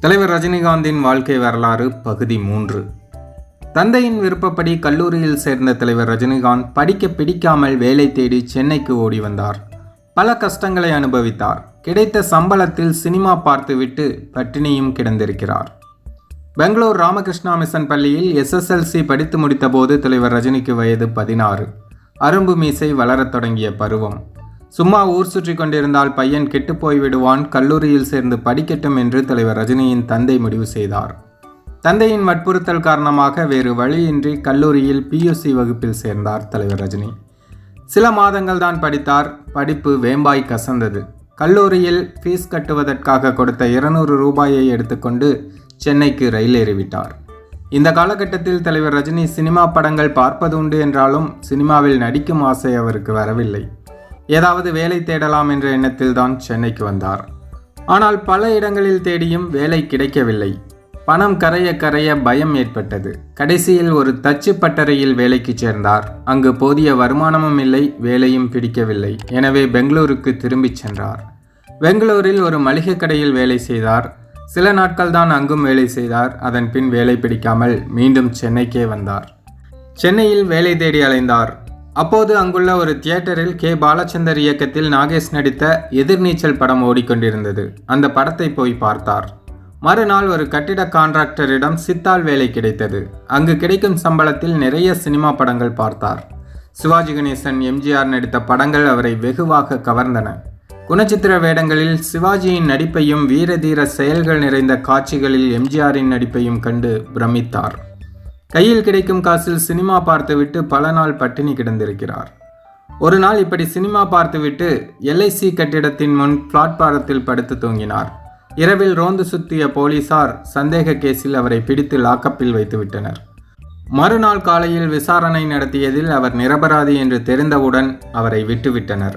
தலைவர் ரஜினிகாந்தின் வாழ்க்கை வரலாறு பகுதி மூன்று. தந்தையின் விருப்பப்படி கல்லூரியில் சேர்ந்த தலைவர் ரஜினிகாந்த் படிக்க பிடிக்காமல் வேலை தேடி சென்னைக்கு ஓடி வந்தார். பல கஷ்டங்களை அனுபவித்தார். கிடைத்த சம்பளத்தில் சினிமா பார்த்துவிட்டு பட்டினியும் கிடந்திருக்கிறார். பெங்களூர் ராமகிருஷ்ணா மிஷன் பள்ளியில் எஸ்எஸ்எல்சி படித்து முடித்தபோது தலைவர் ரஜினிக்கு வயது பதினாறு. அரும்பு மீசை வளரத் தொடங்கிய பருவம். சும்மா ஊர் சுற்றி கொண்டிருந்தால் பையன் கெட்டுப்போய் விடுவான் கல்லூரியில் சேர்ந்து படிக்கட்டும் என்று தலைவர் ரஜினியின் தந்தை முடிவு செய்தார். தந்தையின் வற்புறுத்தல் காரணமாக வேறு வழியின்றி கல்லூரியில் பியூசி வகுப்பில் சேர்ந்தார் தலைவர் ரஜினி. சில மாதங்கள் தான் படித்தார். படிப்பு வேம்பாய் கசந்தது. கல்லூரியில் ஃபீஸ் கட்டுவதற்காக கொடுத்த இருநூறு ரூபாயை எடுத்துக்கொண்டு சென்னைக்கு ரயில் ஏறிவிட்டார். இந்த காலகட்டத்தில் தலைவர் ரஜினி சினிமா படங்கள் பார்ப்பது உண்டு என்றாலும் சினிமாவில் நடிக்கும் ஆசை அவருக்கு வரவில்லை. ஏதாவது வேலை தேடலாம் என்ற எண்ணத்தில் தான் சென்னைக்கு வந்தார். ஆனால் பல இடங்களில் தேடியும் வேலை கிடைக்கவில்லை. பணம் கரைய கரைய பயம் ஏற்பட்டது. கடைசியில் ஒரு தச்சு பட்டறையில் வேலைக்கு சேர்ந்தார். அங்கு போதிய வருமானமும் இல்லை வேலையும் பிடிக்கவில்லை. எனவே பெங்களூருக்கு திரும்பிச் சென்றார். பெங்களூரில் ஒரு மளிகை கடையில் வேலை செய்தார். சில நாட்கள் தான் அங்கும் வேலை செய்தார். அதன் பின் வேலை பிடிக்காமல் மீண்டும் சென்னைக்கே வந்தார். சென்னையில் வேலை தேடி அலைந்தார். அப்போது அங்குள்ள ஒரு தியேட்டரில் கே. பாலச்சந்தர் இயக்கத்தில் நாகேஷ் நடித்த எதிர்நீச்சல் படம் ஓடிக்கொண்டிருந்தது. அந்த படத்தை போய் பார்த்தார். மறுநாள் ஒரு கட்டிட கான்ட்ராக்டரிடம் சித்தால் வேலை கிடைத்தது. அங்கு கிடைக்கும் சம்பளத்தில் நிறைய சினிமா படங்கள் பார்த்தார். சிவாஜி கணேசன் எம்ஜிஆர் நடித்த படங்கள் அவரை வெகுவாக கவர்ந்தன. குணச்சித்திர வேடங்களில் சிவாஜியின் நடிப்பையும் வீரதீர செயல்கள் நிறைந்த காட்சிகளில் எம்ஜிஆரின் நடிப்பையும் கண்டு பிரமித்தார். கையில் கிடைக்கும் காசில் சினிமா பார்த்துவிட்டு பல நாள் பட்டினி கிடந்திருக்கிறார். ஒரு நாள் இப்படி சினிமா பார்த்துவிட்டு எல்ஐசி கட்டிடத்தின் முன் பிளாட்பாரத்தில் படுத்து தூங்கினார். இரவில் ரோந்து சுத்திய போலீசார் சந்தேக கேஸில் அவரை பிடித்து லாக்கப்பில் வைத்துவிட்டனர். மறுநாள் காலையில் விசாரணை நடத்தியதில் அவர் நிரபராதி என்று தெரிந்தவுடன் அவரை விட்டுவிட்டனர்.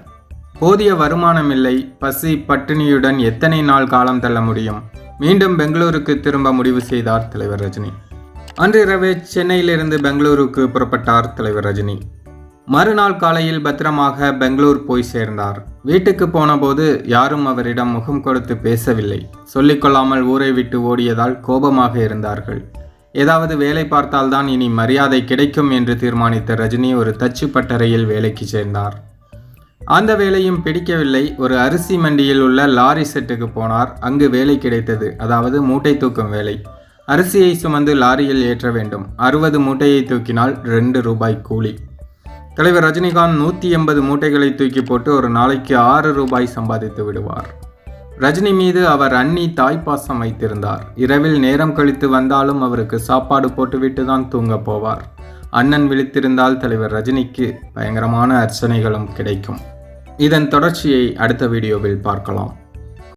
போதிய வருமானம் இல்லை. பசி பட்டினியுடன் எத்தனை நாள் காலம் தள்ள முடியும்? மீண்டும் பெங்களூருக்கு திரும்ப முடிவு செய்தார் தலைவர் ரஜினி. அன்று இரவு சென்னையிலிருந்து பெங்களூருக்கு புறப்பட்டார் தலைவர் ரஜினி. மறுநாள் காலையில் பத்திரமாக பெங்களூர் போய் சேர்ந்தார். வீட்டுக்கு போனபோது யாரும் அவரிடம் முகம் கொடுத்து பேசவில்லை. சொல்லிக்கொள்ளாமல் ஊரை விட்டு ஓடியதால் கோபமாக இருந்தார்கள். ஏதாவது வேலை பார்த்தால்தான் இனி மரியாதை கிடைக்கும் என்று தீர்மானித்த ரஜினி ஒரு தச்சு பட்டறையில் வேலைக்கு சேர்ந்தார். அந்த வேலையும் பிடிக்கவில்லை. ஒரு அரிசி மண்டியில் உள்ள லாரி செட்டுக்கு போனார். அங்கு வேலை கிடைத்தது. அதாவது மூட்டை தூக்கும் வேலை. அரிசியை சுமந்து லாரியில் ஏற்ற வேண்டும். அறுபது மூட்டையை தூக்கினால் ரெண்டு ரூபாய் கூலி. தலைவர் ரஜினிகாந்த் நூற்றி எண்பது மூட்டைகளை தூக்கி போட்டு ஒரு நாளைக்கு ஆறு ரூபாய் சம்பாதித்து விடுவார். ரஜினி மீது அவர் அண்ணி தாய்ப்பாசம் வைத்திருந்தார். இரவில் நேரம் கழித்து வந்தாலும் அவருக்கு சாப்பாடு போட்டுவிட்டு தான் தூங்க போவார். அண்ணன் விழித்திருந்தால் தலைவர் ரஜினிக்கு பயங்கரமான அர்ச்சனைகளும் கிடைக்கும். இதன் தொடர்ச்சியை அடுத்த வீடியோவில் பார்க்கலாம்.